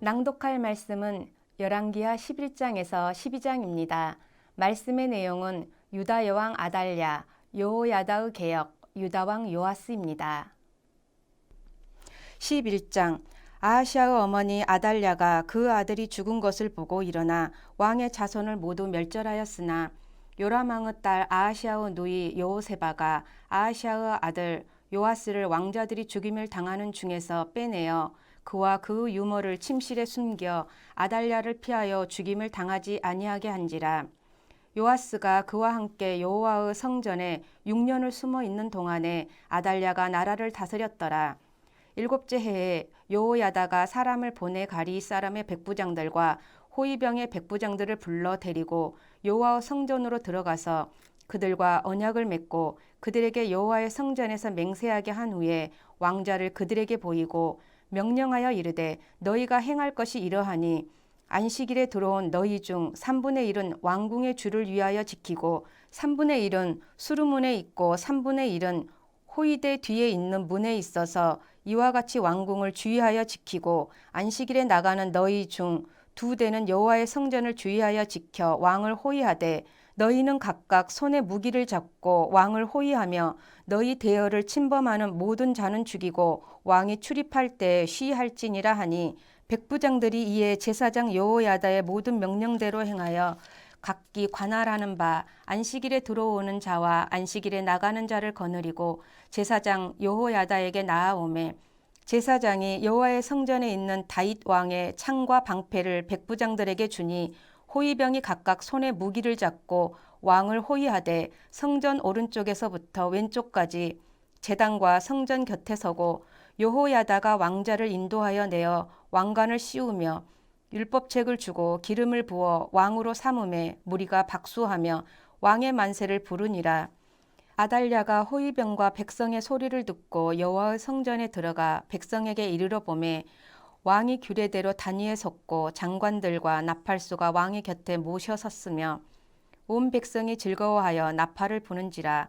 낭독할 말씀은 열왕기하 11장에서 12장입니다. 말씀의 내용은 유다 여왕 아달랴, 여호야다의 개혁, 유다 왕 요아스입니다. 11장 아하시아의 어머니 아달랴가 그 아들이 죽은 것을 보고 일어나 왕의 자손을 모두 멸절하였으나 요람 왕의 딸 아하시아의 누이 여호세바가 아하시아의 아들 요아스를 왕자들이 죽임을 당하는 중에서 빼내어 그와 그 유모를 침실에 숨겨 아달랴를 피하여 죽임을 당하지 아니하게 한지라 요아스가 그와 함께 여호와의 성전에 6년을 숨어 있는 동안에 아달랴가 나라를 다스렸더라. 일곱째 해에 여호야다가 사람을 보내 가리 사람의 백부장들과 호위병의 백부장들을 불러 데리고 여호와의 성전으로 들어가서 그들과 언약을 맺고 그들에게 여호와의 성전에서 맹세하게 한 후에 왕자를 그들에게 보이고 명령하여 이르되 너희가 행할 것이 이러하니 안식일에 들어온 너희 중 3분의 1은 왕궁의 주를 위하여 지키고 3분의 1은 수루문에 있고 3분의 1은 호위대 뒤에 있는 문에 있어서 이와 같이 왕궁을 주의하여 지키고 안식일에 나가는 너희 중 두 대는 여호와의 성전을 주의하여 지켜 왕을 호위하되 너희는 각각 손에 무기를 잡고 왕을 호위하며 너희 대열을 침범하는 모든 자는 죽이고 왕이 출입할 때 쉬할지니라 하니 백부장들이 이에 제사장 여호야다의 모든 명령대로 행하여 각기 관할하는 바 안식일에 들어오는 자와 안식일에 나가는 자를 거느리고 제사장 여호야다에게 나아오매 제사장이 여호와의 성전에 있는 다윗 왕의 창과 방패를 백부장들에게 주니 호위병이 각각 손에 무기를 잡고 왕을 호위하되 성전 오른쪽에서부터 왼쪽까지 제단과 성전 곁에 서고 여호야다가 왕자를 인도하여 내어 왕관을 씌우며 율법책을 주고 기름을 부어 왕으로 삼음에 무리가 박수하며 왕의 만세를 부르니라. 아달랴가 호위병과 백성의 소리를 듣고 여호와의 성전에 들어가 백성에게 이르러 보매 왕이 규례대로 단위에 섰고 장관들과 나팔수가 왕의 곁에 모셔 섰으며 온 백성이 즐거워하여 나팔을 부는지라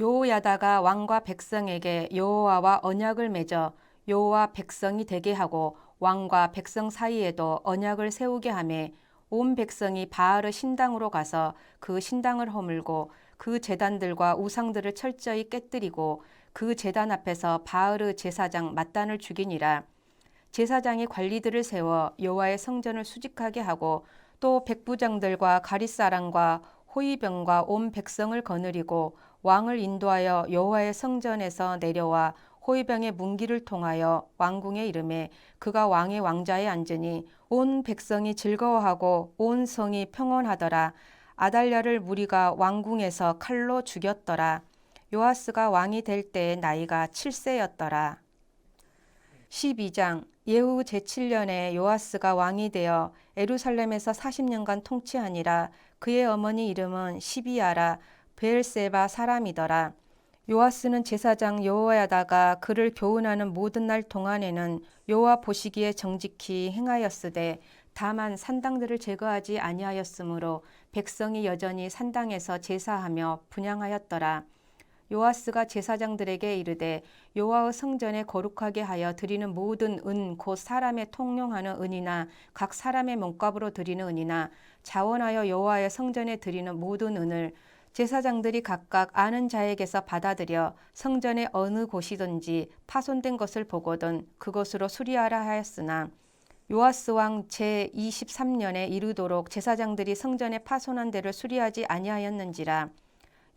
여호야다가 왕과 백성에게 여호와와 언약을 맺어 여호와 백성이 되게 하고 왕과 백성 사이에도 언약을 세우게 하매 온 백성이 바알의 신당으로 가서 그 신당을 허물고 그 제단들과 우상들을 철저히 깨뜨리고 그 제단 앞에서 바알의 제사장 mat단을 죽이니라. 제사장이 관리들을 세워 여호와의 성전을 수직하게 하고 또 백부장들과 가릿사람과 호위병과 온 백성을 거느리고 왕을 인도하여 여호와의 성전에서 내려와 호위병의 문기를 통하여 왕궁에 이름에 그가 왕의 왕자에 앉으니 온 백성이 즐거워하고 온 성이 평온하더라. 아달랴를 무리가 왕궁에서 칼로 죽였더라. 요아스가 왕이 될 때의 나이가 7세였더라. 12장. 예후 제7년에 요아스가 왕이 되어 에루살렘에서 40년간 통치하니라. 그의 어머니 이름은 시비아라 베엘세바 사람이더라. 요아스는 제사장 여호야다가 그를 교훈하는 모든 날 동안에는 여호와 보시기에 정직히 행하였으되 다만 산당들을 제거하지 아니하였으므로 백성이 여전히 산당에서 제사하며 분양하였더라. 요아스가 제사장들에게 이르되 여호와의 성전에 거룩하게 하여 드리는 모든 은 곧 사람의 통용하는 은이나 각 사람의 몸값으로 드리는 은이나 자원하여 여호와의 성전에 드리는 모든 은을 제사장들이 각각 아는 자에게서 받아들여 성전의 어느 곳이든지 파손된 것을 보거든 그것으로 수리하라 하였으나 요아스 왕 제 23년에 이르도록 제사장들이 성전의 파손한 데를 수리하지 아니하였는지라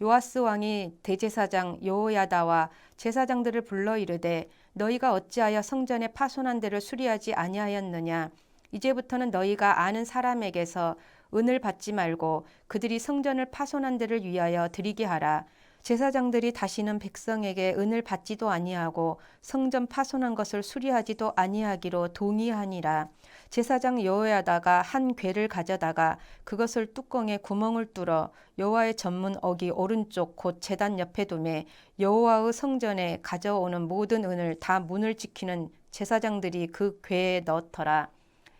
요아스 왕이 대제사장 여호야다와 제사장들을 불러 이르되 너희가 어찌하여 성전의 파손한 데를 수리하지 아니하였느냐? 이제부터는 너희가 아는 사람에게서 은을 받지 말고 그들이 성전을 파손한 데를 위하여 드리게 하라. 제사장들이 다시는 백성에게 은을 받지도 아니하고 성전 파손한 것을 수리하지도 아니하기로 동의하니라. 제사장 여호야다가 한 괴를 가져다가 그것을 뚜껑에 구멍을 뚫어 여호와의 전문 어기 오른쪽 곧 제단 옆에 두매 여호와의 성전에 가져오는 모든 은을 다 문을 지키는 제사장들이 그 괴에 넣더라.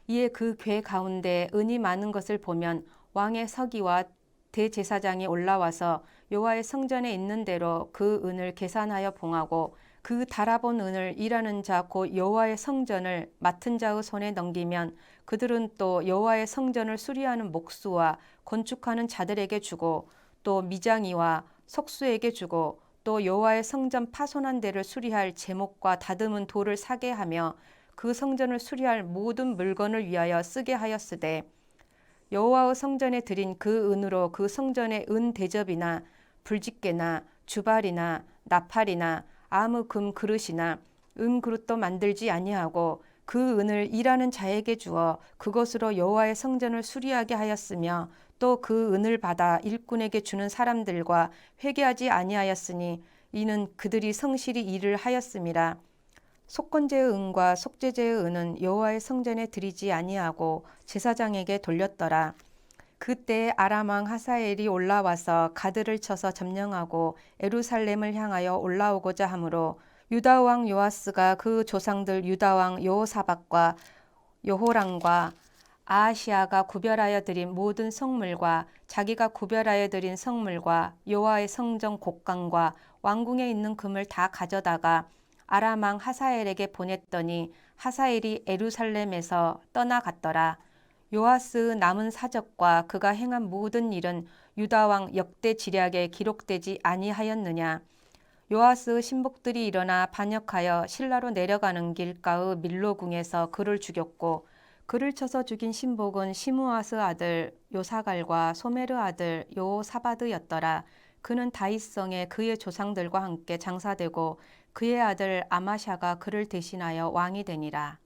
이에 그 괴 가운데 은이 많은 것을 보면 왕의 서기와 대제사장이 올라와서 여호와의 성전에 있는 대로 그 은을 계산하여 봉하고 그 달아본 은을 일하는 자 곧 여호와의 성전을 맡은 자의 손에 넘기면 그들은 또 여호와의 성전을 수리하는 목수와 건축하는 자들에게 주고 또 미장이와 석수에게 주고 또 여호와의 성전 파손한 데를 수리할 제목과 다듬은 돌을 사게 하며 그 성전을 수리할 모든 물건을 위하여 쓰게 하였으되 여호와의 성전에 드린 그 은으로 그 성전의 은 대접이나 불집게나 주발이나 나팔이나 아무 금 그릇이나 은 그릇도 만들지 아니하고 그 은을 일하는 자에게 주어 그것으로 여호와의 성전을 수리하게 하였으며 또 그 은을 받아 일꾼에게 주는 사람들과 회개하지 아니하였으니 이는 그들이 성실히 일을 하였음이라 속건제의 은과 속죄제의 은은 여호와의 성전에 드리지 아니하고 제사장에게 돌렸더라. 그때 아람 왕 하사엘이 올라와서 가드를 쳐서 점령하고 에루살렘을 향하여 올라오고자 하므로 유다 왕 요아스가 그 조상들 유다 왕 여호사박과 여호랑과 아하시아가 구별하여 드린 모든 성물과 자기가 구별하여 드린 성물과 여호와의 성전 곡간과 왕궁에 있는 금을 다 가져다가 아람 왕 하사엘에게 보냈더니 하사엘이 에루살렘에서 떠나갔더라. 요아스 남은 사적과 그가 행한 모든 일은 유다 왕 역대 지략에 기록되지 아니하였느냐. 요아스의 신복들이 일어나 반역하여 신라로 내려가는 길가의 밀로궁에서 그를 죽였고 그를 쳐서 죽인 신복은 시므아스 아들 요사갈과 소메르 아들 요사바드였더라. 그는 다윗성에 그의 조상들과 함께 장사되고 그의 아들 아마샤가 그를 대신하여 왕이 되니라.